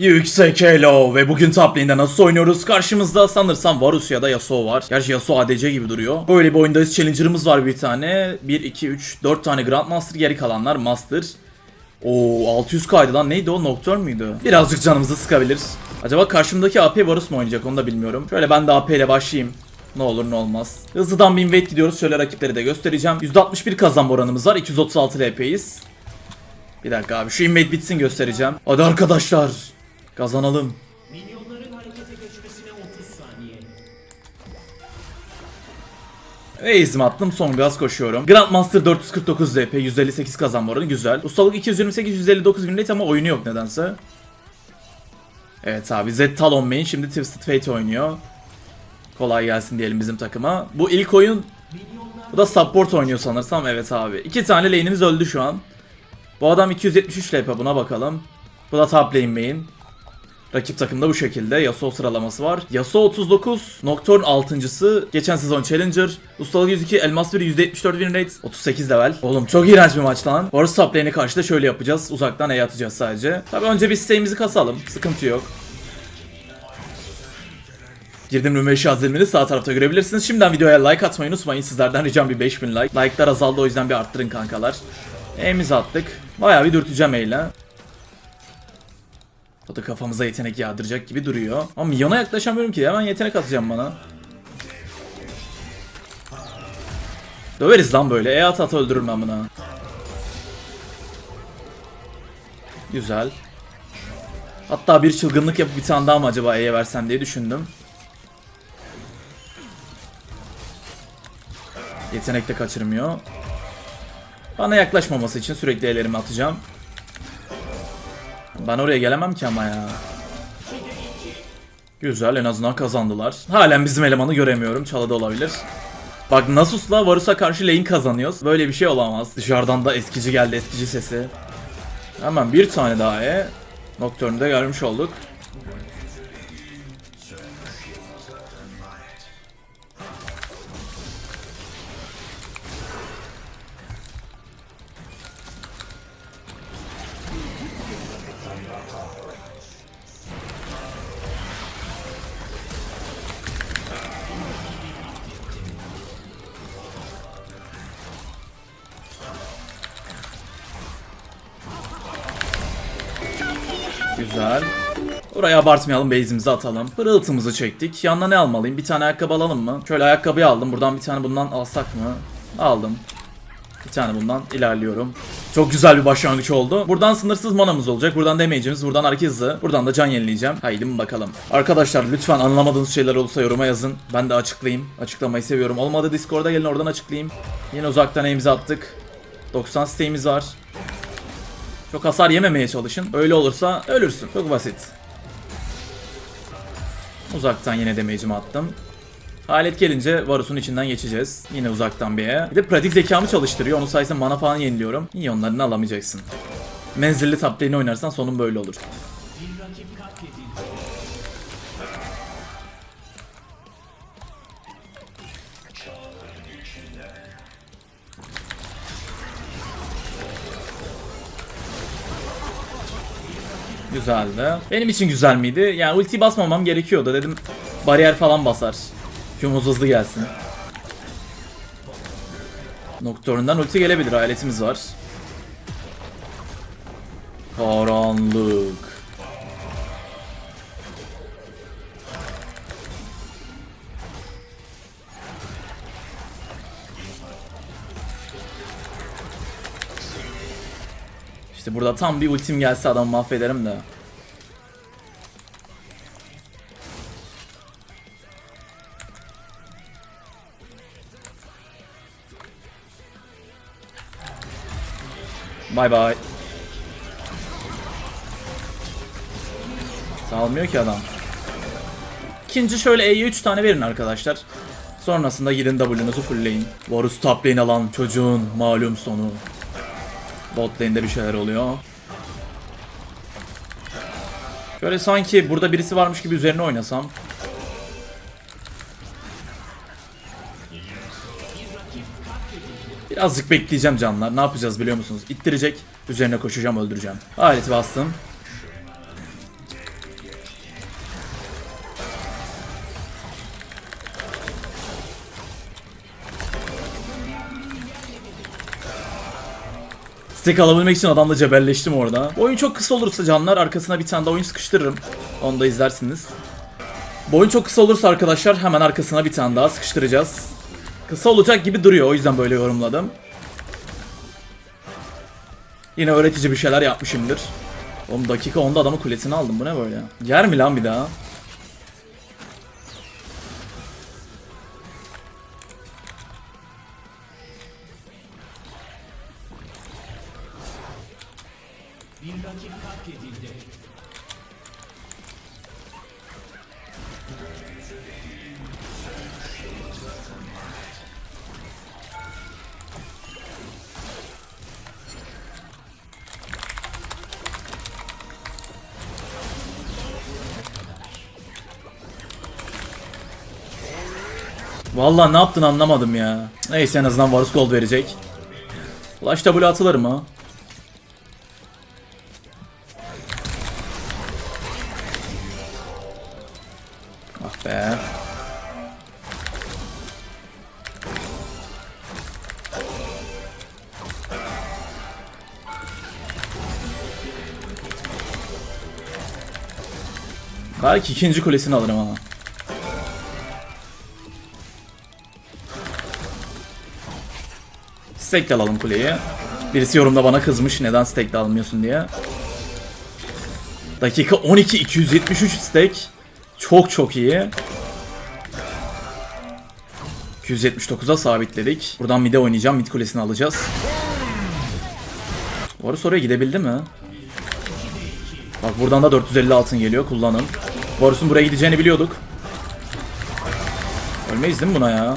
Yüksek Elo ve bugün top nasıl oynuyoruz? Karşımızda sanırsam Varus ya da Yasuo var. Gerçi Yasuo ADC gibi duruyor. Böyle bir oyundayız. Challenger'ımız var bir tane. 1, 2, 3, 4 tane Grandmaster geri kalanlar Master. Oo 600 kaydı lan neydi o Nocturne müydü? Birazcık canımızı sıkabilir. Acaba karşımdaki AP Varus mu oynayacak onu da bilmiyorum. Şöyle ben de AP ile başlayayım. Ne olur ne olmaz. Hızlıdan bir invade gidiyoruz. Şöyle rakipleri de göstereceğim. %61 kazanma oranımız var. 236 LP'yiz. Bir dakika abi şu invade bitsin göstereceğim. Hadi arkadaşlar. Kazanalım. Minyonların harekete geçmesine 30 saniye. Ve izim attım son gaz koşuyorum. Grandmaster 449 DP 158 kazanma oranı güzel. Ustalık 228 159 bin rate ama oyunu yok nedense. Evet abi Zed Talon main şimdi Twisted Fate oynuyor. Kolay gelsin diyelim bizim takıma. Bu ilk oyun bu da support oynuyor sanırsam evet abi. İki tane lane'imiz öldü şu an. Bu adam 273 LP buna bakalım. Bu da top lane main. Rakip takımda bu şekilde Yasuo sıralaması var. Yasuo 39, Nocturne 6.sı, geçen sezon Challenger, Ustalık 102, Elmas 1 %74 win rate, 38 level. Oğlum çok iğrenç bir maç lan. Varus top lane'e karşı da şöyle yapacağız. Uzaktan E atacağız sadece. Tabi önce bir siteğimizi kasalım. Sıkıntı yok. Girdim Rümeşi Hazirmini sağ tarafta görebilirsiniz. Şimdiden videoya like atmayı unutmayın. Sizlerden ricam bir 5000 like. Like'lar azaldı o yüzden bir arttırın kankalar. E'mizi attık. Bayağı bir dürteceğim E'yle. O da kafamıza yetenek yağdıracak gibi duruyor. Ama milyona yaklaşamıyorum ki. Hemen yetenek atacağım bana. Döveriz lan böyle. E at at öldürürüm ben bunu. Güzel. Hatta bir çılgınlık yapıp bir tane daha mı acaba E'ye versem diye düşündüm. Yetenek de kaçırmıyor. Bana yaklaşmaması için sürekli ellerimi atacağım. Ben oraya gelemem ki ama ya. Güzel en azından kazandılar. Halen bizim elemanı göremiyorum. Çalıda olabilir. Bak Nasus'la Varus'a karşı lane kazanıyoruz. Böyle bir şey olamaz. Dışarıdan da eskici geldi eskici sesi. Hemen bir tane daha E. Nocturne'ü de görmüş olduk. Güzel. Oraya abartmayalım base'imizi atalım. Pırıltımızı çektik. Yanına ne almalıyım? Bir tane ayakkabı alalım mı? Şöyle ayakkabıyı aldım. Buradan bir tane bundan alsak mı? Aldım. Bir tane bundan ilerliyorum. Çok güzel bir başlangıç oldu. Buradan sınırsız manamız olacak. Buradan damage'imiz, buradan hareket hızı. Buradan da can yenileyeceğim. Haydi bakalım. Arkadaşlar lütfen anlamadığınız şeyler olursa yoruma yazın. Ben de açıklayayım. Açıklamayı seviyorum. Olmadı Discord'a gelin oradan açıklayayım. Yine uzaktan elimizi attık. 90 siteğimiz var. Çok hasar yememeye çalışın. Öyle olursa ölürsün. Çok basit. Uzaktan yine damage'imi attım. Alet gelince Varus'un içinden geçeceğiz. Yine uzaktan bir yere. Bir de pratik zekamı çalıştırıyor. Onun sayesinde mana falan yeniliyorum. Minyonlarını alamayacaksın. Menzilli top oynarsan sonun böyle olur. Güzeldi. Benim için güzel miydi? Yani ulti basmamam gerekiyordu. Dedim bariyer falan basar. Q'muz hızlı gelsin. Nocturne'dan ulti gelebilir. Aletimiz var. Karanlık. İşte burada tam bir ultim gelse adamı mahvederim de. Bay bay. Salmıyor ki adam. İkinci şöyle E'ye 3 tane verin arkadaşlar. Sonrasında gidin W'nuzu fullleyin. Varus top lane alan çocuğun malum sonu. Bot bir şeyler oluyor. Şöyle sanki burada birisi varmış gibi üzerine oynasam. Birazcık bekleyeceğim canlar. Ne yapacağız biliyor musunuz? İttirecek. Üzerine koşacağım öldüreceğim. Aleti bastım. Stack alabilmek için adamla cebelleştim orada. Oyun çok kısa olursa canlar arkasına bir tane de oyun sıkıştırırım. Onu da izlersiniz. Bu oyun çok kısa olursa arkadaşlar hemen arkasına bir tane daha sıkıştıracağız. Kısa olacak gibi duruyor o yüzden böyle yorumladım. Yine öğretici bir şeyler yapmışımdır. Oğlum dakika 10'da adamın kulesini aldım bu ne böyle? Yer mi lan bir daha? Vallahi ne yaptın anlamadım ya. Neyse en azından Varus Gold verecek. Flash W atılır mı? Ah be. Belki ikinci kulesini alırım ama. Stack alalım kuleyi. Birisi yorumda bana kızmış neden stack almıyorsun diye. Dakika 12 273 stack. Çok çok iyi. 279'a sabitledik. Buradan mid'e oynayacağım. Mid kulesini alacağız. Varus oraya gidebildi mi? Bak buradan da 450 altın geliyor. Kullanın. Varus'un buraya gideceğini biliyorduk. Ölmeyiz değil mi buna ya?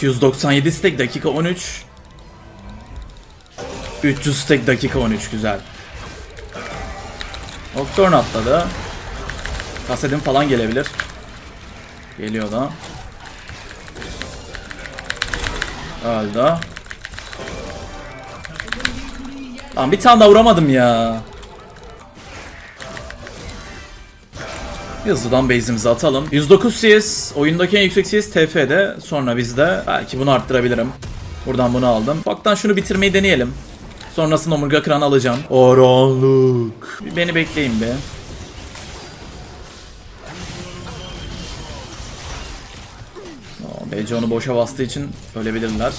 ...297 stack dakika 13... ...300 stack dakika 13 güzel. Nocturne atladı. Kasedim falan gelebilir. Geliyor da. Öldü. Lan bir tane daha vuramadım ya. Hızlıdan base'imizi atalım. 109 CS, oyundaki en yüksek CS TF'de. Sonra bizde. Belki bunu arttırabilirim. Buradan bunu aldım. Baktan şunu bitirmeyi deneyelim. Sonrasında omurga kıranı alacağım. Oranlık. Beni bekleyin be. BC onu boşa bastığı için ölebilirler.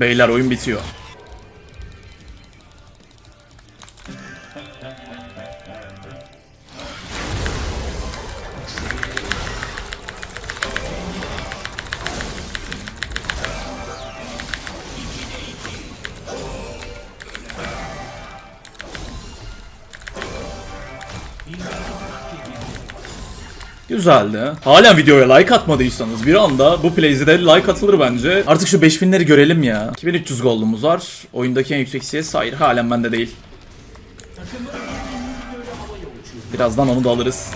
Beyler oyun bitiyor. Güzeldi. Halen videoya like atmadıysanız bir anda bu play'de like atılır bence. Artık şu 5000'leri görelim ya. 2300 gold'umuz var. Oyundaki en yüksek CS hayır halen bende değil. Birazdan onu da alırız.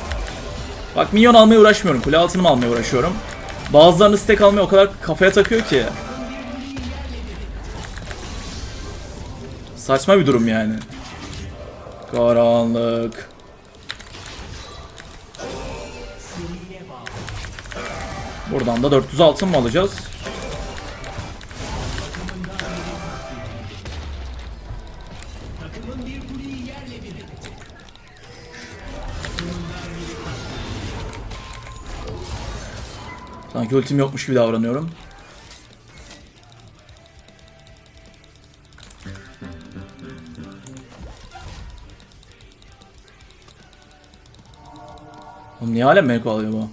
Bak minyon almaya uğraşmıyorum. Kule altını almaya uğraşıyorum. Bazılarını stack almaya o kadar kafaya takıyor ki. Saçma bir durum yani. Karanlık. Buradan da 400 altın mı alacağız? Sanki ultim yokmuş gibi davranıyorum. Oğlum niye hala meko alıyor bu?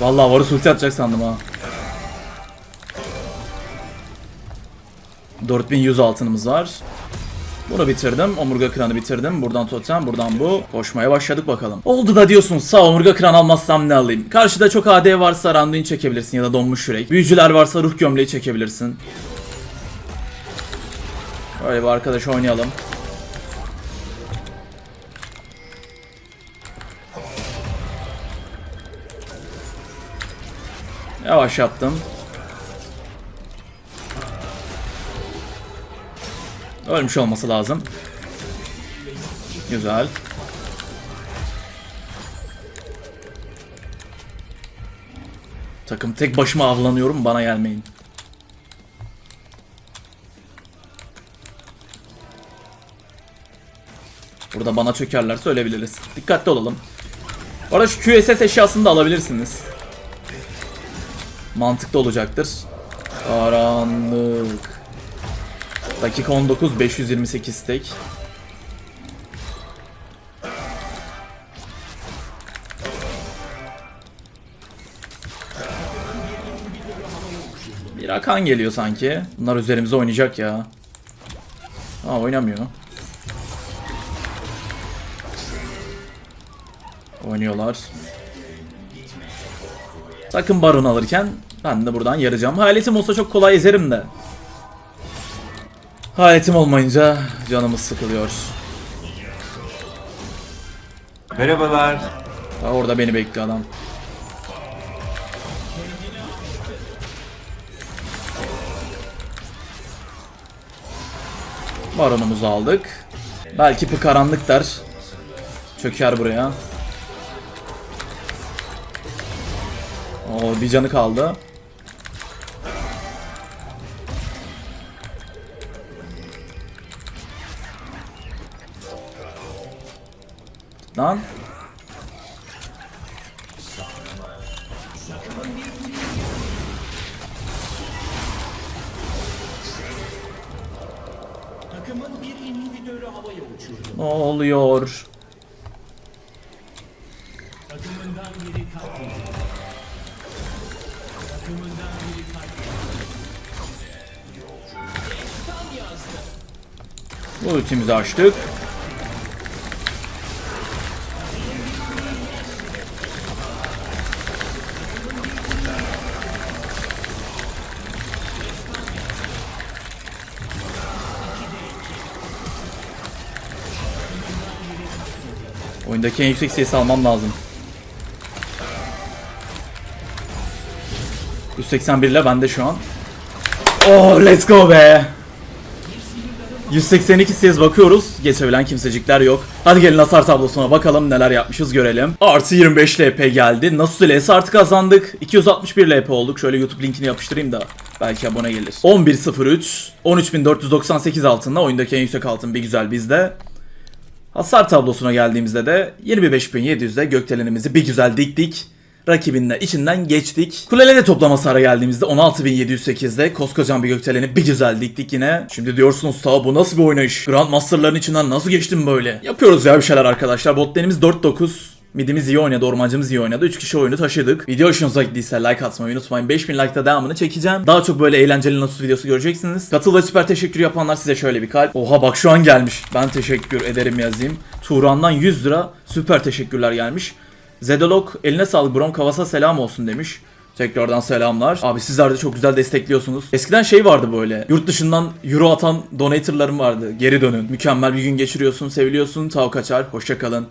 Vallahi varus ulti atacak sandım ha. 4100 altınımız var. Bunu bitirdim. Omurga kıranı bitirdim. Buradan totem, buradan bu. Koşmaya başladık bakalım. Oldu da diyorsun sağ omurga kıran almazsam ne alayım? Karşıda çok AD varsa Randuin çekebilirsin ya da donmuş yürek. Büyücüler varsa ruh gömleği çekebilirsin. Böyle bir arkadaş oynayalım. Yavaş yaptım. Ölmüş olması lazım. Güzel. Takım tek başıma avlanıyorum bana gelmeyin. Burada bana çökerlerse ölebiliriz. Dikkatli olalım. Bu arada şu QSS eşyasını da alabilirsiniz. Mantıklı olacaktır. Karanlık. Dakika 19 528 tek. Bir Akan geliyor sanki. Bunlar üzerimize oynayacak ya. Ha oynamıyor. Oynuyorlar. Sakın baron alırken ben de buradan yarayacağım. Hayaletim olsa çok kolay ezerim de. Hayaletim olmayınca canımız sıkılıyor. Merhabalar. Ha, orada beni bekliyor adam. Baronumuzu aldık. Belki bu karanlık der. Çöker buraya. Oo bir canı kaldı. Katledildi. Destan yazdı. Bu ultimizi açtık. Oyundaki en yüksek CS almam lazım. 181 ile bende şu an. Oh let's go be. 182 CS bakıyoruz. Geçebilen kimsecikler yok. Hadi gelin hasar tablosuna bakalım neler yapmışız görelim. Artı 25 LP geldi. Nasıl LS artı kazandık. 261 LP olduk. Şöyle YouTube linkini yapıştırayım da belki abone gelir. 11.03 13498 altında oyundaki en yüksek altın bir güzel bizde. Hasar tablosuna geldiğimizde de 25.700'de gökdelenimizi bir güzel diktik. Rakibin de içinden geçtik. Kulelere toplam hasara geldiğimizde 16.708'de koskocaman bir gökdeleni bir güzel diktik yine. Şimdi diyorsunuz ta bu nasıl bir oynayış? Grandmaster'ların içinden nasıl geçtim böyle? Yapıyoruz ya bir şeyler arkadaşlar. Botlarımız 4-9. Midimiz iyi oynadı, ormancımız iyi oynadı. 3 kişi oyunu taşıdık. Video hoşunuza gittiyse like atmayı unutmayın. 5000 like'da devamını çekeceğim. Daha çok böyle eğlenceli nasıl videosu göreceksiniz. Katıl ve süper teşekkür yapanlar size şöyle bir kalp. Oha bak şu an gelmiş. Ben teşekkür ederim yazayım. Turan'dan 100 lira süper teşekkürler gelmiş. Zedolog eline sağlık Brom Kavas'a selam olsun demiş. Tekrardan selamlar. Abi sizler de çok güzel destekliyorsunuz. Eskiden şey vardı böyle. Yurt dışından euro atan donatorlarım vardı. Geri dönün. Mükemmel bir gün geçiriyorsun, seviliyorsun. Tav kaçar. Hoşça kalın.